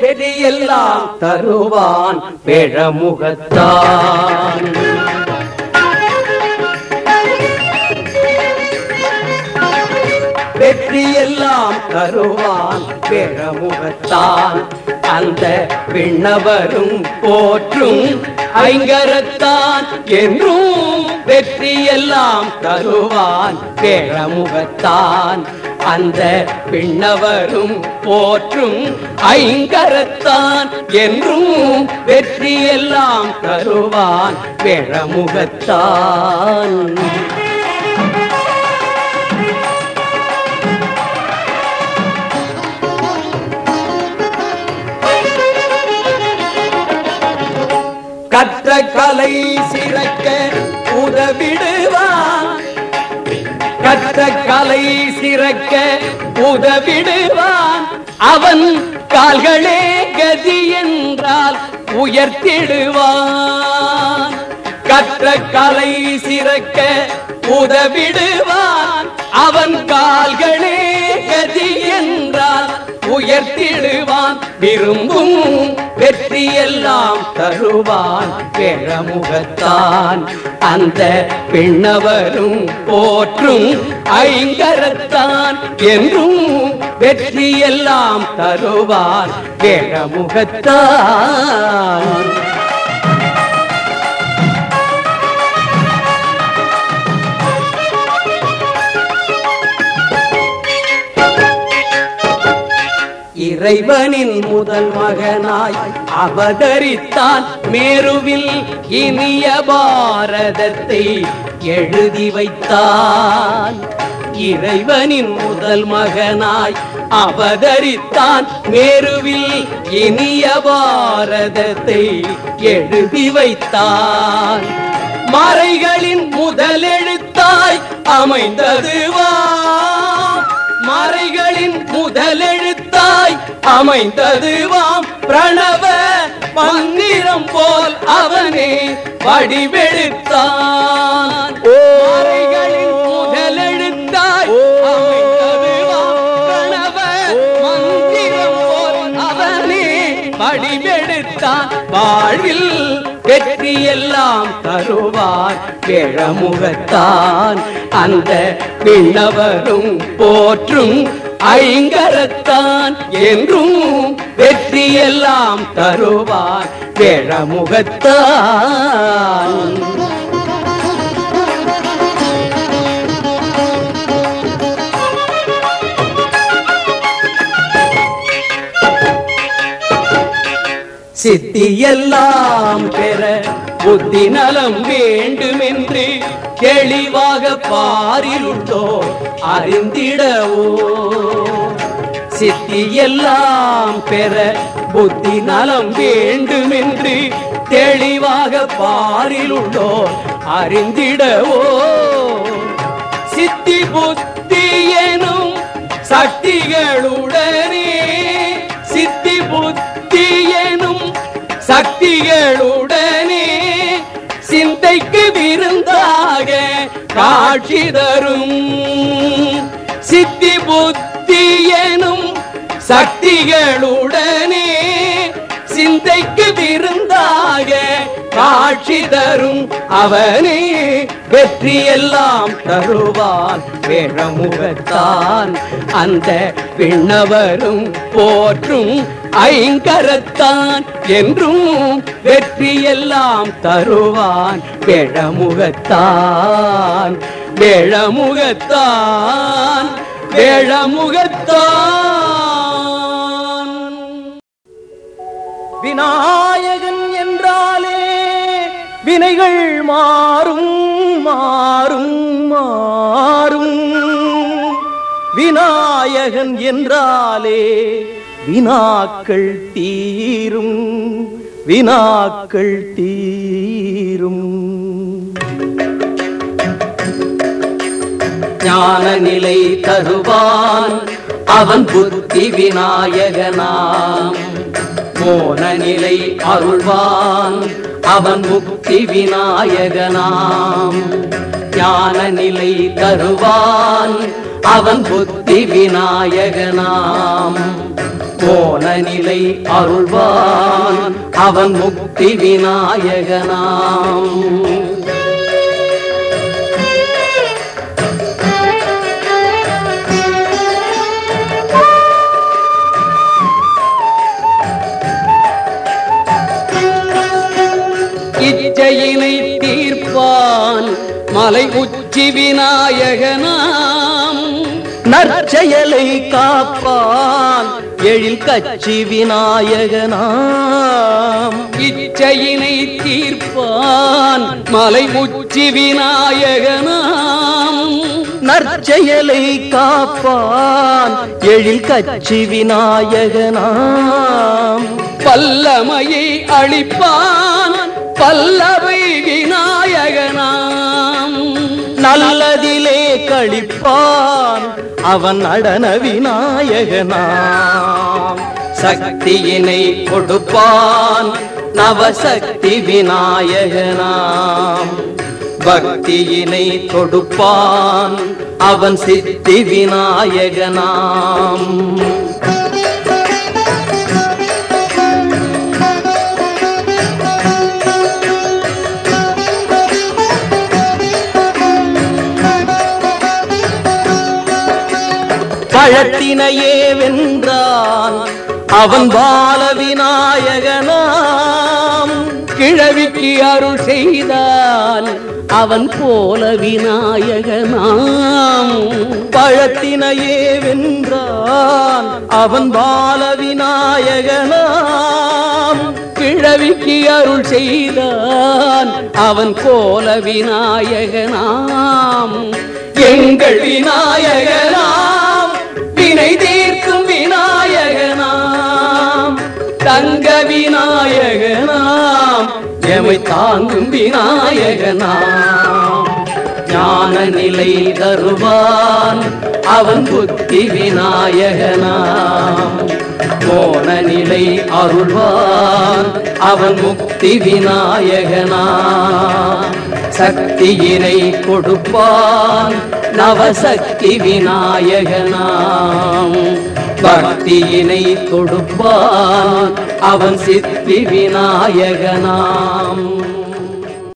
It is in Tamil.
வெற்றி தருவான் பேழமுகத்தான். வெற்றியெல்லாம் தருவான் பேழமுகத்தான். அந்த விண்ணவரும் போற்றும் ஐங்கரத்தான் என்றும் வெற்றியெல்லாம் தருவான் பேழமுகத்தான். அந்த பின்னவரும் போற்றும் ஐங்கரத்தான் என்றும் வெற்றி எல்லாம் தருவான் பிழமுகத்தான் கற்ற கலை சிறக்க உதவிடுவார் கற்ற கலை சிறக்க உதவிடுவான். அவன் கால்களே கதி என்றால் உயர்த்திடுவான். கற்ற கலை சிறக்க உதவிடுவான். அவன் கால்களே கதி என்றால் உயர்த்திடுவான். விரும்பும் வெற்றி எல்லாம் தருவான். பேழமுகத்தான் அந்த பின்னவரும் போற்றும் ஐங்கரத்தான் என்றும் வெற்றி எல்லாம் தருவான் பேழமுகத்தான் இறைவனின் முதல் மகனாய் அவதரித்தான் மேருவில் இனிய பாரதத்தை எழுதி வைத்தான். இறைவனின் முதல் மகனாய் அவதரித்தான் மேருவில் இனிய பாரதத்தை எழுதி வைத்தான். மறைகளின் முதலெழுத்தாய் அமைந்ததுவா. மறைகளின் முதலெழுத்தாய் அமைந்ததுவாம். பிரணவ மந்திரம் போல் அவனே வடிவெடுத்தான். அமைந்ததுவாம். பிரணவ மந்திரம் போல் அவனே வடிவெடுத்தான். வாழ்வில் வெற்றி எல்லாம் தருவான் கிழமுகத்தான் அந்த விண்ணவரும் போற்றும் ஐங்கரத்தான் என்றும் வெற்றி எல்லாம் தருவான் கிழமுகத்தான் சித்தியெல்லாம் பெற புத்தி நலம் வேண்டுமென்று தெளிவாக பாரிலுள்ளோ அறிந்திடவோ. சித்தி எல்லாம் பெற புத்தி நலம் வேண்டுமென்று தெளிவாக பாரிலுள்ளோ அறிந்திடவோ. சித்தி புத்தி எனும் சக்திகளுடனே சித்தி புத்தி எனும் சக்திகளுடன் காட்சி தரும். சித்தி புத்தி எனும் சக்திகளுடனே சிந்தைக்கு விருந்தாக காட்சி தரும். அவனே வெற்றி எல்லாம் தருவான். வேழமுகத்தான் அந்த விண்ணவரும் போற்றும் ஐங்கரத்தான் என்றும் வெற்றி எல்லாம் தருவான் வேழமுகத்தான். வேழமுகத்தான் வேழமுகத்தான். விநாயகன் என்றாலே வினைகள் மாறும் மாறும் மாறும். விநாயகன் என்றாலே வினாக்கள் தீரும் வினாக்கள் தீரும். ஞான நிலை தருவான் அவன் புத்தி விநாயகனாம். மோன நிலை அருள்வான் அவன் முக்தி விநாயகனாம். ஞான நிலை தருவான் அவன் புத்தி விநாயகனாம். போன நிலை அருள்வான் அவன் முக்தி விநாயகனாம். இச்சையினை தீர்ப்பான் மலை உச்சி விநாயகனாம். நற்செயலை காப்பான் எழில் கட்சி விநாயகனாம். இச்சையினை தீர்ப்பான் மலை உச்சி விநாயகனாம். நற்செயலை காப்பான் எழில் கட்சி விநாயகனாம். பல்லமையை அளிப்பான் பல்லவை விநாயகனாம். நல்லதிலே கழிப்பான் அவன் நடன விநாயகனாம். சக்தியினை கொடுப்பான் நவசக்தி விநாயகனாம். பக்தியினை கொடுப்பான் அவன் சித்தி விநாயகனாம். பழத்தினையே வென்றான். அவன் பால விநாயகனாம் கிழவிக்கு அருள் செய்தான் அவன் போல விநாயகனாம் பழத்தினையே வென்றான். அவன் பால விநாயகனாம் கிழவிக்கு அருள் செய்தான். அவன் போல விநாயகனாம் எங்கள் விநாயகனாம் நம்மை தாங்கும் விநாயகனாம் ஞான நிலை தருவான் அவன் புத்தி விநாயகனாம். போன நிலை அருள்வான் அவன் முக்தி விநாயகனா சக்தியினை கொடுப்பான் நவசக்தி விநாயகனாம். பக்தியினை தொடுப்பான் அவன் சித்தி விநாயகனாம்.